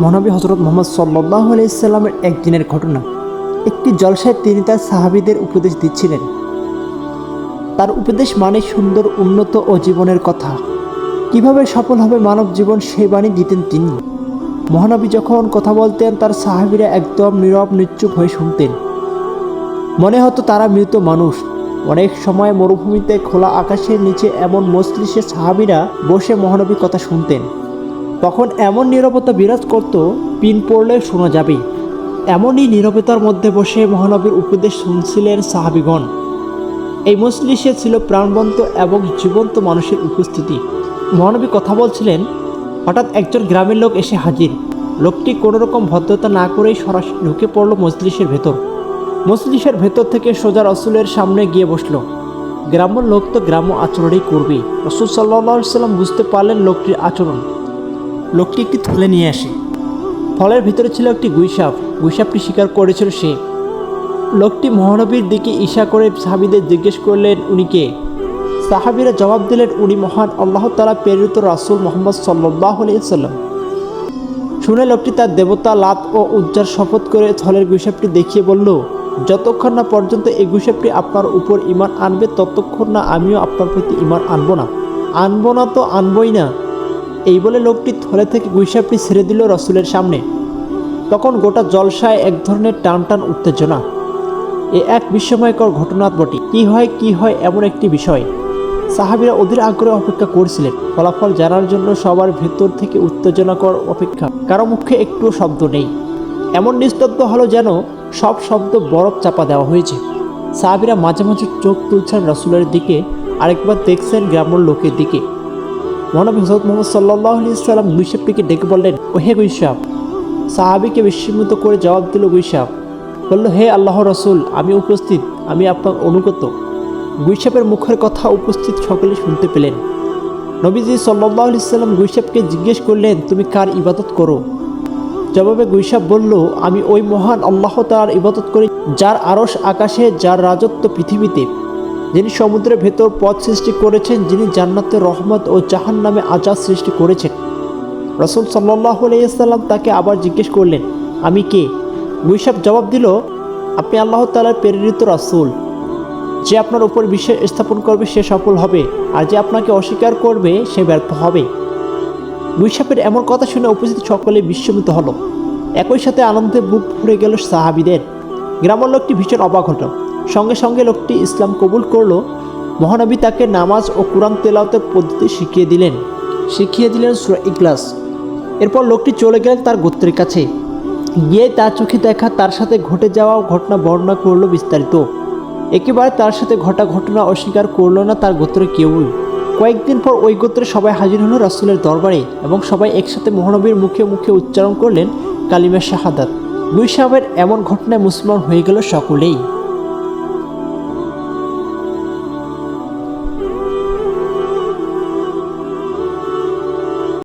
মহানবী হজরত মোহাম্মদ সাল্লাহ আলাইসাল্লামের একদিনের ঘটনা। একটি জলসায় তিনি তার সাহাবিদের উপদেশ দিচ্ছিলেন। তার উপদেশ মানে সুন্দর, উন্নত ও জীবনের কথা। কীভাবে সফল হবে মানব জীবন সেই বাণী দিতেন তিনি। মহানবী যখন কথা বলতেন, তার সাহাবিরা একদম নীরব নিশ্চুপ হয়ে শুনতেন। মনে হতো তারা মৃত মানুষ। অনেক সময় মরুভূমিতে খোলা আকাশের নিচে এমন মস্তিষ্কের সাহাবিরা বসে মহানবীর কথা শুনতেন। তখন এমন নীরবতা বিরাজ করত, পিন পড়লে শোনা যাবে। এমনই নীরবতার মধ্যে বসে মহানবীর উপদেশ শুনছিলেন সাহাবিগণ। এই মজলিসে ছিল প্রাণবন্ত এবং জীবন্ত মানুষের উপস্থিতি। মহানবী কথা বলছিলেন, হঠাৎ একজন গ্রামের লোক এসে হাজির। লোকটি কোনো রকম ভদ্রতা না করেই সরাসরি ঢুকে পড়ল মজলিসের ভেতর। মজলিসের ভেতর থেকে সোজা রসুলের সামনে গিয়ে বসল। গ্রাম্য লোক তো গ্রাম্য আচরণই করবে রসুল সাল্লা সাল্লাম বুঝতে পারলেন লোকটির আচরণ। লোকটি একটি থলে নিয়ে আসে। ফলের ভিতরে ছিল একটি গুইসাপ। গুইসাপটি স্বীকার করেছিল সে। লোকটি মহানবীর দিকে ঈশা করে সাহাবিদের জিজ্ঞেস করলেন, উনি কে? সাহাবিরা জবাব দিলেন, উনি মহান আল্লাহ তালা প্রেরিত রাসুল মোহাম্মদ সাল্লাহ আলিয়াল্লাম শুনে লোকটি তার দেবতা লাত ও উজ্জার শপথ করে থলের গুইসাপটি দেখিয়ে বলল, যতক্ষণ না পর্যন্ত এই গুইসাপটি আপনার উপর ইমান আনবে, ততক্ষণ না আমিও আপনার প্রতি ইমান আনব না। আনব না তো আনবই না। এই বলে লোকটি থলে থেকে গুইসাপটি ছেড়ে দিল রসুলের সামনে। তখন গোটা জলসায় এক ধরনের টান টান উত্তেজনা। এ এক বিস্ময়কর ঘটনা বটে। কি হয় কি হয় এমন একটি বিষয়। সাহাবিরা ওদের আগ্রহে অপেক্ষা করছিলেন। ফলাফল জানার জন্য সবার ভেতর থেকে উত্তেজনাকর অপেক্ষা। কারও মুখে একটুও শব্দ নেই। এমন নিস্তব্ধ হলো যেন সব শব্দ বরফ চাপা দেওয়া হয়েছে। সাহাবিরা মাঝে মাঝে চোখ তুলছেন রসুলের দিকে, আরেকবার দেখছেন গ্রামের লোকের দিকে। মহানবী হজরত মোহাম্মদ সাল্লাহ আলি সাল্লাম গুইসাবটিকে ডেকে বললেন ও হে গুইসাব সাহাবিকে বিস্মিত করে জবাব দিল গুইসাব বলল, হে আল্লাহ রসুল, আমি উপস্থিত, আমি আপনার অনুগত। গুইসাপের মুখের কথা উপস্থিত সকলে শুনতে পেলেন। নবীজি সাল্লাহ আলি সাল্লাম গুইসাবকে জিজ্ঞেস করলেন, তুমি কার ইবাদত করো? জবাবে গুইসাব বলল, আমি ওই মহান আল্লাহ তার ইবাদত করি, যার আরস আকাশে, যার রাজত্ব পৃথিবীতে। যিনি সমুদ্রের ভেতর পথ সৃষ্টি করেছেন, যিনি জান্নাতের রহমত ও জাহান নামে আজাদ সৃষ্টি করেছেন। রসুল সাল্লাহ আলাইসাল্লাম তাকে আবার জিজ্ঞেস করলেন, আমি কে? গুইসাব জবাব দিল, আপনি আল্লাহ তালার প্রেরিত রাসুল। যে আপনার উপর বিশ্বাস স্থাপন করবে, সে সফল হবে, আর যে আপনাকে অস্বীকার করবে, সে ব্যর্থ হবে। গুইসাপের এমন কথা শুনে উপস্থিত সকলে বিস্মিত হলো। একই সাথে আনন্দে বুক ভরে গেল সাহাবিদের। গ্রামের লোকটি ভীষণ অবাক হলো। সঙ্গে সঙ্গে লোকটি ইসলাম কবুল করল। মহানবী তাকে নামাজ ও কোরআন তেলাওতের পদ্ধতি শিখিয়ে দিলেন। শিখিয়ে দিলেন সুরা ইগলাস এরপর লোকটি চলে গেলেন তার গোত্রের কাছে। গিয়ে তার চোখে দেখা তার সাথে ঘটে যাওয়া ঘটনা বর্ণনা করল বিস্তারিত। একেবারে তার সাথে ঘটা ঘটনা অস্বীকার করল না তার গোত্রে কেউই। কয়েকদিন পর ওই গোত্রে সবাই হাজির হলো রাসুলের দরবারে এবং সবাই একসাথে মহানবীর মুখে মুখে উচ্চারণ করলেন কালিমা শাহাদাত। দুই সাহেবের এমন ঘটনায় মুসলমান হয়ে গেল সকলেই।